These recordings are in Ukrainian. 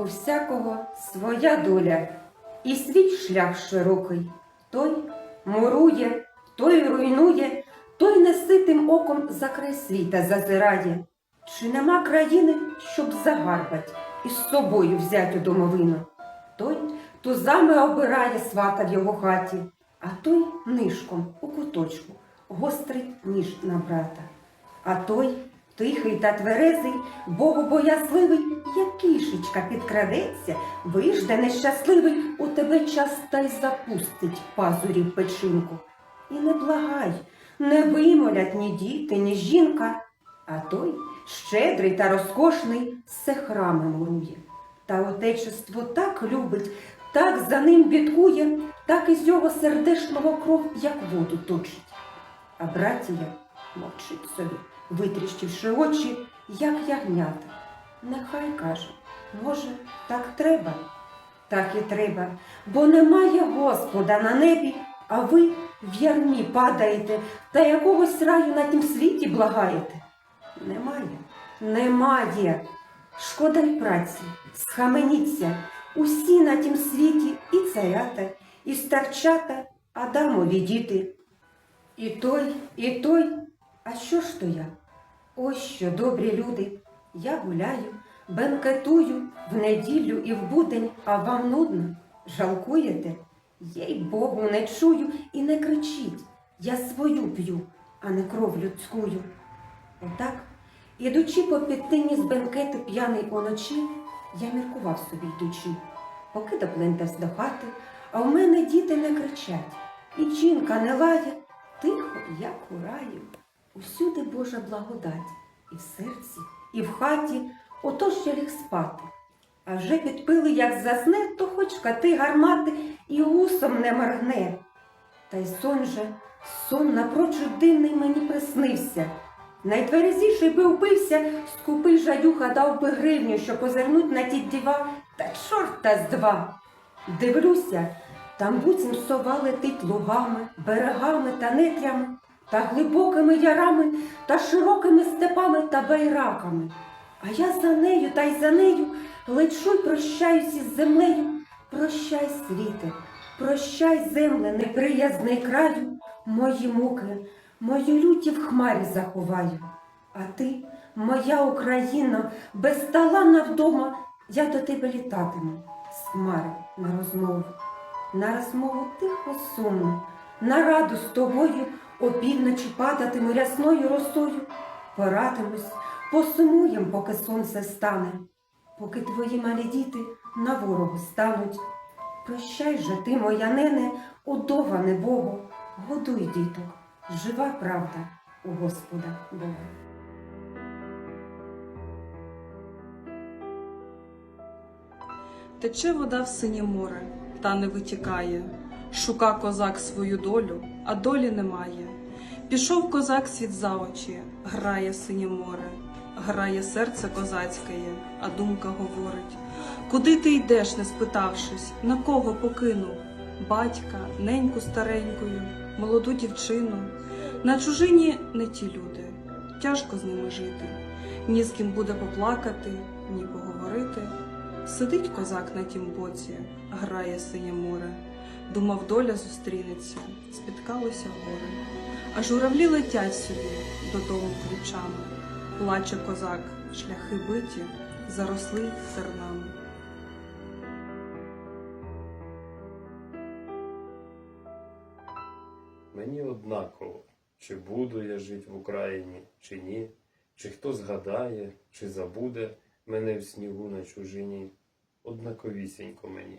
У всякого своя доля і свій шлях широкий. Той мурує, той руйнує, той неситим оком за край світа зазирає. Чи нема країни, щоб загарбать і з собою взять у домовину? Той тузами обирає свата в його хаті, а той нишком у куточку гострить ніж на брата. А той тихий та тверезий, богобоязливий, як кішечка підкрадеться, вижде нещасливий, у тебе час та й запустить пазурі в печінку. І не благай, не вимолять ні діти, ні жінка, а той щедрий та розкошний все храми мурує. Та отечество так любить, так за ним бідкує, так із його сердешного кров, як воду точить. А братія мовчить собі, витріщивши очі, як ягнята. Нехай каже, може, так треба? Так і треба, бо немає Господа на небі, а ви в ярмі падаєте та якогось раю на тім світі благаєте. Немає, немає. Шкода й праці, схаменіться, усі на тім світі і царята, і старчата, Адамові діти. І той, і той, а що ж то я? Ось що, добрі люди, я гуляю, бенкетую в неділю і в будень, а вам нудно, жалкуєте? Їй Богу, не чую і не кричіть. Я свою п'ю, а не кров людськую. Отак, ідучи по підтині з бенкету п'яний уночі, я міркував собі йдучи, поки доплентавсь до хати, а в мене діти не кричать, і жінка не лає, тихо, як у раю. Усюди Божа благодать, і в серці, і в хаті, отож я ліг спати. А вже підпили, як засне, то хоч кати гармати і усом не моргне. Та й сон же, сон напрочуд дивний мені приснився. Найтверезіший би вбився, скупий жадюха дав би гривню, щоб позирнуть на ті діва, та чорта з два. Дивлюся, там буцім сова летить лугами, берегами та нетрями, та глибокими ярами, та широкими степами та байраками. А я за нею та й за нею лечу й прощаюсь із землею. Прощай, світе, прощай, земле, неприязний краю, мої муки, мою люті в хмарі заховаю. А ти, моя Україна, безталанна вдома, я до тебе літатиму з хмари на розмову, на розмову тихо сумну, на раду з тобою опівночі падатиму рясною росою, поратимусь, посумуєм, поки сонце стане, поки твої малі діти на ворогу стануть. Прощай же ти, моя нене, удоване Богу, годуй діток, жива правда у Господа Бога. Тече вода в синє море, та не витікає. Шука козак свою долю, а долі немає. Пішов козак світ за очі, грає синє море, грає серце козацьке, а думка говорить: Куди ти йдеш, не спитавшись, на кого покинув? Батька, неньку старенькою, молоду дівчину. На чужині не ті люди, тяжко з ними жити. Ні з ким буде поплакати, ні поговорити. Сидить козак на тім боці, грає синє море. Думав, доля зустрінеться, спіткалося горе. А журавлі летять собі додому ключами. Плаче козак, шляхи биті, заросли тернами. Мені однаково, чи буду я жити в Україні, чи ні, чи хто згадає, чи забуде мене в снігу на чужині. Однаковісінько мені.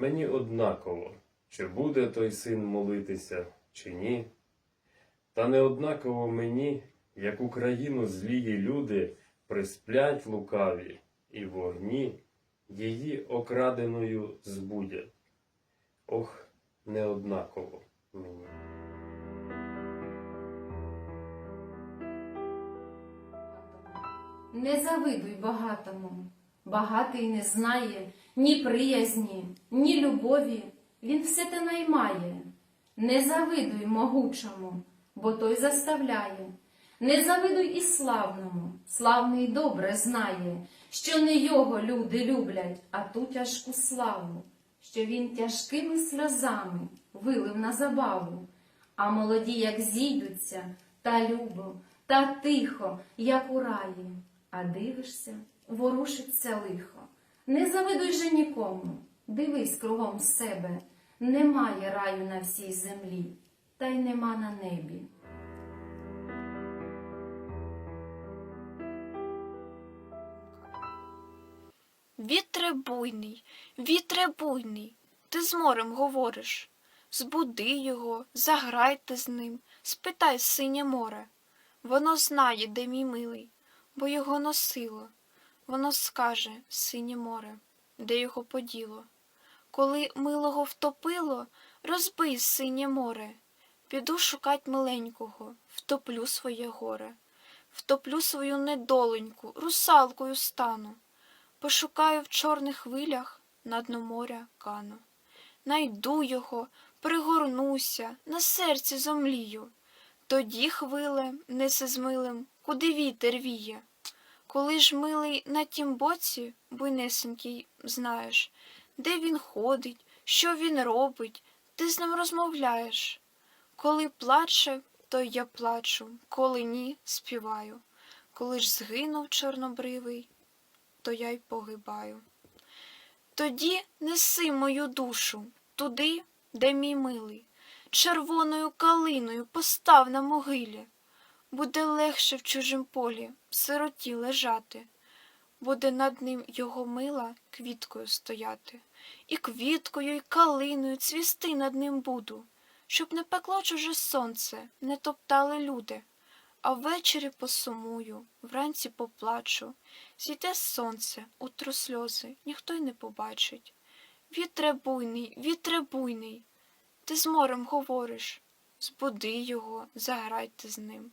Мені однаково, чи буде той син молитися, чи ні. Та не однаково мені, як Україну злії люди присплять лукаві і вогні, її окраденою збудять. Ох, неоднаково мені. Не завидуй багатому, багатий не знає ні приязні, ні любові, він все те наймає. Не завидуй могучому, бо той заставляє. Не завидуй і славному, славний добре знає, що не його люди люблять, а ту тяжку славу, що він тяжкими сльозами вилив на забаву. А молоді, як зійдуться, та любо, та тихо, як у раї. А дивишся, ворушиться лихо. Не завидуй же нікому, дивись кругом себе. Немає раю на всій землі, та й нема на небі. Вітре буйний, вітре буйний, ти з морем говориш. Збуди його, заграйте з ним, спитай синє море. Воно знає, де мій милий, бо його носило. Воно скаже, синє море, де його поділо. Коли милого втопило, розбий синє море. Піду шукать миленького, втоплю своє горе, втоплю свою недоленьку, русалкою стану. Пошукаю в чорних хвилях на дно моря кану. Найду його, пригорнуся, на серці зомлію. Тоді хвиле несе з милим, куди вітер віє. Коли ж милий на тім боці, буйнесенький, знаєш, де він ходить, що він робить, ти з ним розмовляєш. Коли плаче, то я плачу, коли ні, співаю. Коли ж згинув чорнобривий, то я й погибаю. Тоді неси мою душу туди, де мій милий, червоною калиною постав на могилі. Буде легше в чужім полі в сироті лежати, буде над ним його мила квіткою стояти, і квіткою, і калиною цвісти над ним буду, щоб не пекло чуже сонце, не топтали люди. А ввечері посумую, вранці поплачу. Зійде сонце, утру сльози, ніхто й не побачить. Вітре буйний, вітре буйний, ти з морем говориш. Збуди його, заграйте з ним,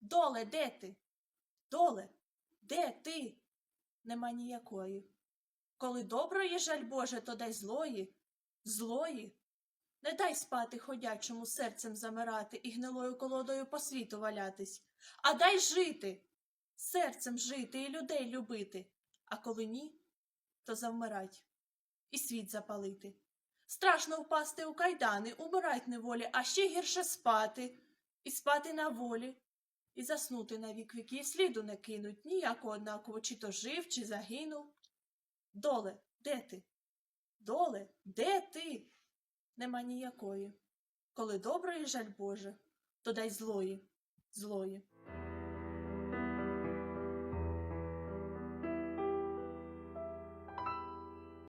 Доле, де ти? Доле, де ти? Нема ніякої. Коли доброї жаль Боже, то дай злої, злої. Не дай спати ходячому серцем замирати і гнилою колодою по світу валятись, а дай жити, серцем жити і людей любити, а коли ні, то завмирать і світ запалити. Страшно впасти у кайдани, умирать неволі, а ще гірше спати, і спати на волі, і заснути на вік віків сліду не кинуть, ніякого однаково, чи то жив, чи загинув. Доле, де ти? Доле, де ти? Нема ніякої. Коли доброї жаль Боже, то дай злої, злої.